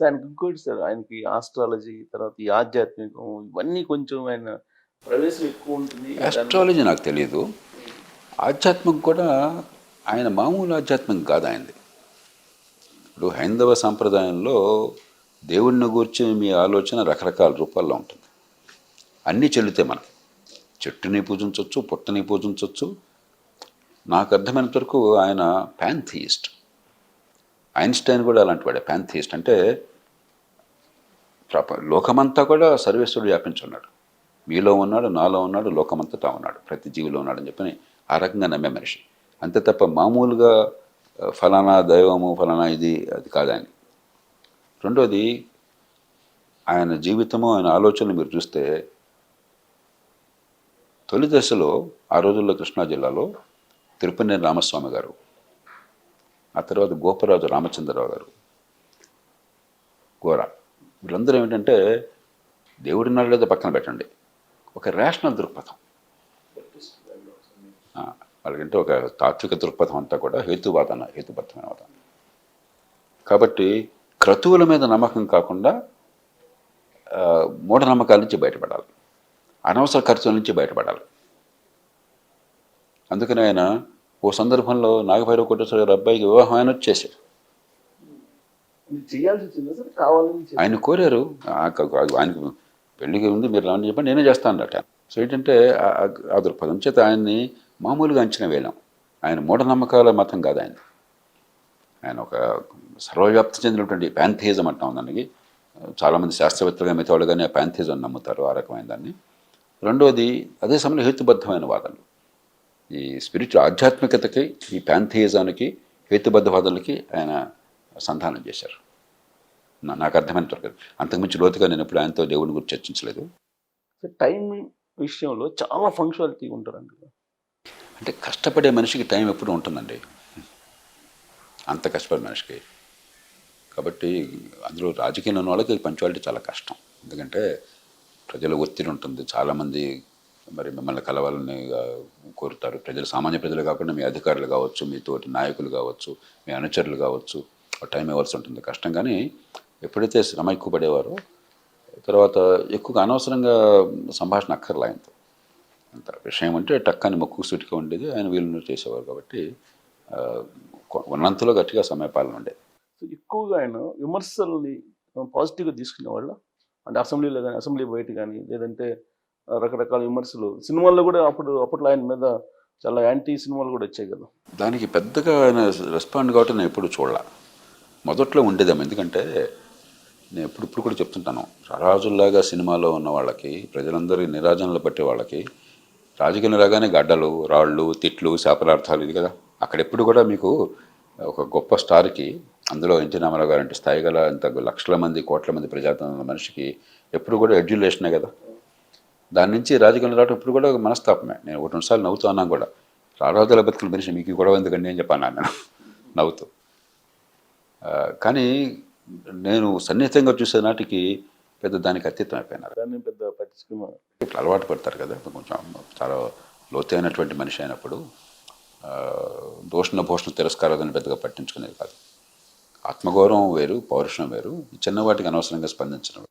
So ఆయనకి ఇంకోటి sir ఆయనకి ఆస్ట్రాలజీ తర్వాత ఈ ఆధ్యాత్మికం ఇవన్నీ కొంచెం ఆయన ప్రవేశం ఎక్కువ ఉంటుంది. ఆస్ట్రాలజీ నాకు తెలియదు ఆధ్యాత్మికం కూడా ఆయన మామూలు ఆధ్యాత్మికం కాదు ఆయనది. ఇప్పుడు హైందవ సాంప్రదాయంలో దేవుడిని గూర్చి మీ ఆలోచన రకరకాల రూపాల్లో ఉంటుంది. అన్నీ చెల్లితే మనం. చెట్టుని పూజించవచ్చు పుట్టని పూజించవచ్చు నాకు అర్థమైనంత వరకు ఆయన ప్యాంథియిస్ట్ ఐన్స్టైన్ కూడా అలాంటి వాడే ప్యాంథియిస్ట్ అంటే ప్రప లోకమంతా కూడా సర్వేశ్వరుడు వ్యాపించున్నాడు. మీలో ఉన్నాడు నాలో ఉన్నాడు లోకమంతటా ఉన్నాడు. ప్రతి జీవిలో ఉన్నాడని చెప్పని ఆ రకంగా నమ్మే మనిషి. అంతే తప్ప మామూలుగా ఫలానా దైవము ఫలానా ఇది అది కాదని. రెండోది ఆయన జీవితము ఆయన ఆలోచనలు మీరు చూస్తే తొలి దశలో ఆ రోజుల్లో కృష్ణా జిల్లాలో తిరుపతినేని రామస్వామి గారు ఆ తర్వాత గోపరాజు రామచంద్రరావు గారు గోరా వీళ్ళందరూ ఏమిటంటే దేవుడి నాడు లేదా పక్కన పెట్టండి. ఒక రేషనల్ దృక్పథం. వాళ్ళకంటే ఒక తాత్విక దృక్పథం అంతా కూడా హేతువాదన హేతుబద్ధమైన వాదన. కాబట్టి క్రతువుల మీద నమ్మకం కాకుండా మూఢనమ్మకాల నుంచి బయటపడాలి. అనవసర ఖర్చుల నుంచి బయటపడాలి. అందుకని ఆయన ఓ సందర్భంలో నాగభైరవ కోటేశ్వర గారి అబ్బాయికి వివాహం ఆయన వచ్చేసాడు. ఆయన కోరారు. ఆయనకు పెళ్ళికి ఉంది మీరు రావని చెప్పండి నేనే చేస్తాను అట సో ఏంటంటే ఆ- దృక్పథం చేత ఆయన్ని మామూలుగా అంచనా వేయలేం. ఆయన మూఢనమ్మకాల మతం కాదు ఆయన. ఆయన ఒక సర్వవ్యాప్తి చెందినటువంటి ప్యాంథిజం అంటాం దానికి చాలామంది శాస్త్రవేత్తలుగా మిగతావాళ్ళు కానీ ఆ ప్యాంథిజం నమ్ముతారు ఆ రకమైన దాన్ని. రెండవది అదే సమయంలో హేతుబద్ధమైన వాదనలు. ఈ స్పిరిచువల్ ఆధ్యాత్మికతకి ఈ ప్యాంథిజానికి హేతుబద్ధ వాదనలకి ఆయన సంధానం చేశారు. నా- నాకు అర్థమైనంత వరకు అంతకుమించి లోతుగా నేను ఎప్పుడు ఆయనతో దేవుని గురించి చర్చించలేదు. టైం విషయంలో చాలా ఫంక్షనాలిటీ ఉంటారండి అంటే కష్టపడే మనిషికి టైం ఎప్పుడు ఉంటుందండి? అంత కష్టపడే మనిషికి. కాబట్టి అందులో రాజకీయంలో ఉన్న వాళ్ళకి పంచువాలిటీ చాలా కష్టం. ఎందుకంటే ప్రజల ఒత్తిడి ఉంటుంది. చాలామంది మరి మిమ్మల్ని కలవాలని కోరుతారు. ప్రజలు సామాన్య ప్రజలు కాకుండా మీ అధికారులు కావచ్చు మీ తోటి నాయకులు కావచ్చు మీ అనుచరులు కావచ్చు. టైం ఇవ్వాల్సి ఉంటుంది. కష్టం కానీ ఎప్పుడైతే శ్రమ ఎక్కువ పడేవారో తర్వాత ఎక్కువగా అనవసరంగా సంభాషణ అక్కర్లే ఆయనతో. అంత విషయం అంటే టక్కని మొక్కు సూటిగా ఉండేది ఆయన వీళ్ళు చేసేవారు కాబట్టి ఉన్నంతలో గట్టిగా సమయపాలన ఉండేది. సో ఎక్కువగా ఆయన విమర్శల్ని పాజిటివ్గా తీసుకునేవాళ్ళ? అంటే అసెంబ్లీలో కానీ అసెంబ్లీ బయట కానీ లేదంటే రకరకాల విమర్శలు. సినిమాల్లో కూడా అప్పుడు అప్పట్లో ఆయన మీద చాలా యాంటీ సినిమాలు కూడా వచ్చాయి కదా? దానికి పెద్దగా ఆయన రెస్పాండ్ కావటం నేను ఎప్పుడు చూడాల. మొదట్లో ఉండేదేమో ఎందుకంటే నేను ఎప్పుడు ఇప్పుడు కూడా చెప్తుంటాను రాజుల్లాగా సినిమాలో ఉన్న వాళ్ళకి ప్రజలందరి నిరాజనలు పట్టే వాళ్ళకి రాజకీయం రాగానే గడ్డలు రాళ్ళు తిట్లు శాపరార్థాలు ఇది కదా. అక్కడ ఎప్పుడు కూడా మీకు ఒక గొప్ప స్టార్కి అందులో ఎన్టీ రామారావు గారు అంటే స్థాయి గల ఇంత లక్షల మంది కోట్ల మంది ప్రజాతంత్ర మనిషికి ఎప్పుడు కూడా ఎడ్యులేషనే కదా. దాని నుంచి రాజకీయంలో రావడం ఇప్పుడు కూడా ఒక మనస్తాపమే. నేను ఒకటి రెండు సార్లు నవ్వుతూ అన్నాను కూడా రారాజుల బతుకుల మనిషి మీకు గొడవ ఎందుకండి అని చెప్పాను నేను నవ్వుతూ. కానీ నేను సన్నిహితంగా చూసే నాటికి పెద్ద దానికి అతీతం అయిపోయినారు. దాన్ని పెద్ద ఇట్లా అలవాటు పడతారు కదా కొంచెం చాలా లోతైనటువంటి మనిషి అయినప్పుడు దోషణ భూషణ తిరస్కారాలను పెద్దగా పట్టించుకునేది కాదు. ఆత్మగౌరవం వేరు పౌరుషం వేరు ఈ చిన్నవాటికి అనవసరంగా స్పందించడం